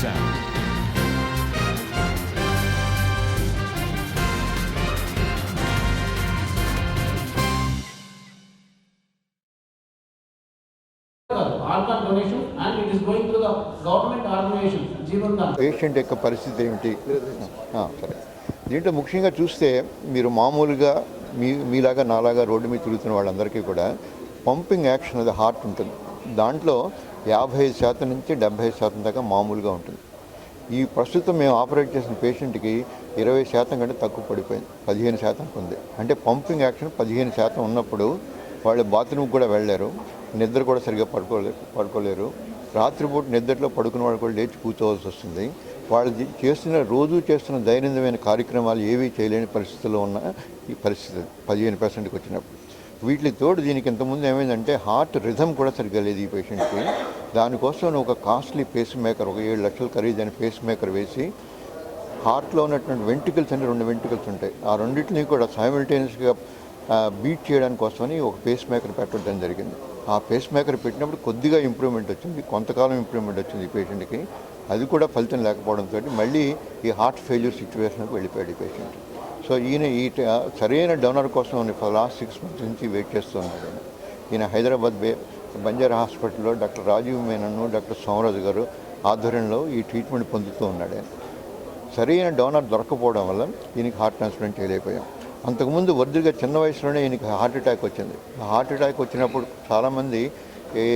sound. organ donation and it is going to the government organization, Jeevan Dan. Patient యొక్క పరిస్థితి ఏమిటి ఆ, సరే దీంట్లో ముఖ్యంగా చూస్తే మీరు మామూలుగా మీ మీలాగా నాలాగా రోడ్డు మీద తిరుగుతున్న వాళ్ళందరికీ కూడా పంపింగ్ యాక్షన్ అది హార్ట్ ఉంటుంది దాంట్లో యాభై ఐదు శాతం నుంచి డెబ్భై ఐదు శాతం దాకా మామూలుగా ఉంటుంది. ఈ ప్రస్తుతం మేము ఆపరేట్ చేసిన పేషెంట్కి ఇరవై శాతం కంటే తక్కువ పడిపోయింది. పదిహేను శాతం ఉంది. అంటే పంపింగ్ యాక్షన్ పదిహేను శాతం ఉన్నప్పుడు వాళ్ళు బాత్రూమ్కి కూడా వెళ్ళారు నిద్ర కూడా సరిగ్గా పడుకోలేరు పడుకోలేరు. రాత్రిపూట నిద్రలో పడుకున్న వాళ్ళు కూడా లేచి కూర్చోవాల్సి వస్తుంది. వాళ్ళు చేస్తున్న రోజు చేస్తున్న దైనందినమైన కార్యక్రమాలు ఏవీ చేయలేని పరిస్థితుల్లో ఉన్న ఈ పరిస్థితి. పదిహేను పర్సెంట్కి వచ్చినప్పుడు. వీటికి తోడు దీనికి ఇంతకుముందు ఏమైందంటే హార్ట్ రిథమ్ కూడా సరిగ్గా లేదు ఈ పేషెంట్కి. దానికోసం ఒక కాస్ట్లీ పేస్ మేకర్ ఒక ఏడు లక్షలు ఖరీదైన పేస్ మేకర్ వేసి హార్ట్లో ఉన్నటువంటి వెంట్రుకల్స్ అంటే రెండు వెంట్రుకల్స్ ఉంటాయి. ఆ రెండింటిని కూడా సైమిల్టేనియస్గా బీట్ చేయడానికి కోసమని ఒక పేస్ మేకర్ పెట్టడం జరిగింది. ఆ పేస్ మేకర్ పెట్టినప్పుడు కొద్దిగా ఇంప్రూవ్మెంట్ వచ్చింది. కొంతకాలం ఇంప్రూవ్మెంట్ వచ్చింది ఈ పేషెంట్కి. అది కూడా ఫలితం లేకపోవడంతో మళ్ళీ ఈ హార్ట్ ఫెయిల్యూర్ సిచ్యువేషన్కి వెళ్ళిపోయాడు ఈ పేషెంట్. సో ఈయన ఈ సరైన డోనర్ కోసం లాస్ట్ సిక్స్ మంత్స్ నుంచి వెయిట్ చేస్తున్నాడు ఈయన హైదరాబాద్ బే బంజారా హాస్పిటల్లో డాక్టర్ రాజీవ్ మేనన్ డాక్టర్ సోమరాజు గారు ఆధ్వర్యంలో ఈ ట్రీట్మెంట్ పొందుతూ ఉన్నాడు. సరైన డోనర్ దొరకపోవడం వల్ల ఈయనకి హార్ట్ ట్రాన్స్ప్లాంట్ చేయలేకపోయాం. అంతకుముందు వరుదిగా చిన్న వయసులోనే ఈయనకి హార్ట్ అటాక్ వచ్చింది. హార్ట్ అటాక్ వచ్చినప్పుడు చాలామంది ఏ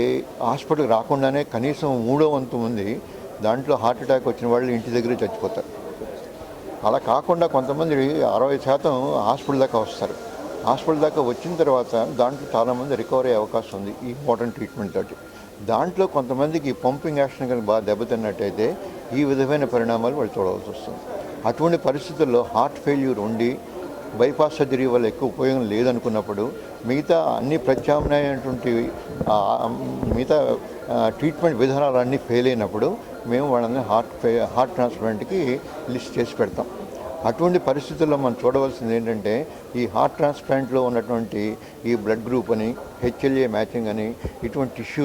హాస్పిటల్కి రాకుండానే కనీసం మూడో వంతు మంది దాంట్లో హార్ట్ అటాక్ వచ్చిన వాళ్ళు ఇంటి దగ్గరే చచ్చిపోతారు. అలా కాకుండా కొంతమంది అరవై శాతం హాస్పిటల్ దాకా వస్తారు. హాస్పిటల్ దాకా వచ్చిన తర్వాత దాంట్లో చాలామంది రికవరీ అయ్యే అవకాశం ఉంది. ఈ మోడర్న్ ట్రీట్మెంట్ తోటి. దాంట్లో కొంతమందికి పంపింగ్ యాక్షన్ కనుక బాగా దెబ్బతిన్నట్టయితే ఈ విధమైన పరిణామాలు వాళ్ళు చూడవలసి వస్తుంది. అటువంటి పరిస్థితుల్లో హార్ట్ ఫెయిల్యూర్ ఉండి బైపాస్ సర్జరీ వల్ల ఎక్కువ ఉపయోగం లేదనుకున్నప్పుడు మిగతా అన్ని ప్రత్యామ్నాయమైనటువంటి మిగతా ట్రీట్మెంట్ విధానాలు అన్నీ ఫెయిల్ అయినప్పుడు మేము వాళ్ళని హార్ట్ హార్ట్ ట్రాన్స్ప్లాంట్కి లిస్ట్ చేసి పెడతాం. అటువంటి పరిస్థితుల్లో మనం చూడవలసింది ఏంటంటే ఈ హార్ట్ ట్రాన్స్ప్లాంట్లో ఉన్నటువంటి ఈ బ్లడ్ గ్రూప్ అని హెచ్ఎల్ఏ మ్యాచింగ్ అని ఇటువంటి టిష్యూ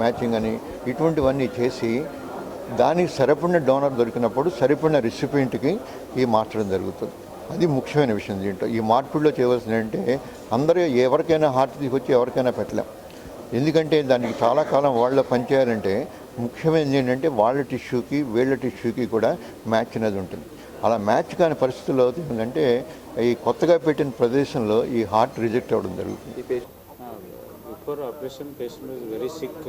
మ్యాచింగ్ అని ఇటువంటివన్నీ చేసి దానికి సరిపడిన డోనర్ దొరికినప్పుడు సరిపడిన రెసిపియంట్కి ఈ మార్చడం జరుగుతుంది. అది ముఖ్యమైన విషయం దీంట్లో. ఈ మార్పిడిలో చేయవలసింది అంటే అందరూ ఎవరికైనా హార్ట్ తీసుకొచ్చి ఎవరికైనా పెట్టలేం. ఎందుకంటే దానికి చాలా కాలం వాళ్ళు పనిచేయాలంటే ముఖ్యమైనది ఏంటంటే వాళ్ళ టిష్యూకి వీళ్ళ టిష్యూకి కూడా మ్యాచ్ అనేది ఉంటుంది. అలా మ్యాచ్ కాని పరిస్థితుల్లో ఏంటంటే ఈ కొత్తగా పెట్టిన ప్రదేశంలో ఈ హార్ట్ రిజెక్ట్ అవ్వడం జరుగుతుంది. Before operation patient patient very sick.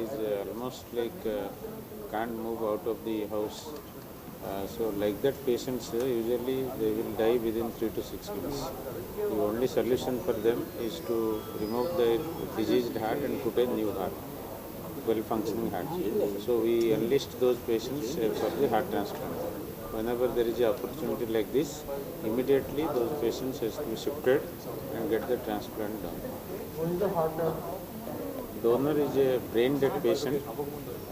Is almost like uh, move out of the house. Uh, so like that patients uh, usually they will die within three to six months. The only solution for them is to remove their diseased heart and put a new heart, well functioning heart. So we enlist those patients uh, for the heart transplant. Whenever there is an opportunity like this, immediately those patients has to be shifted and get the transplant done. Donor is a brain dead patient.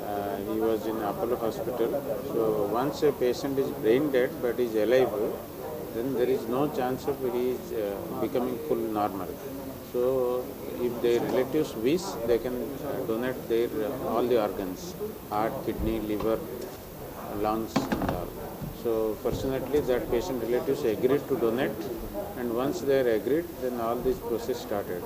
Uh, he was in Apollo Hospital. So once a patient is brain dead but is alive, then there is no chance of he is uh, becoming full normal. So if their relatives wish, they can uh, donate their uh, all the organs, heart, kidney, liver, lungs, and all. So fortunately, that patient relatives agreed to donate, and once they are agreed, then all this process started.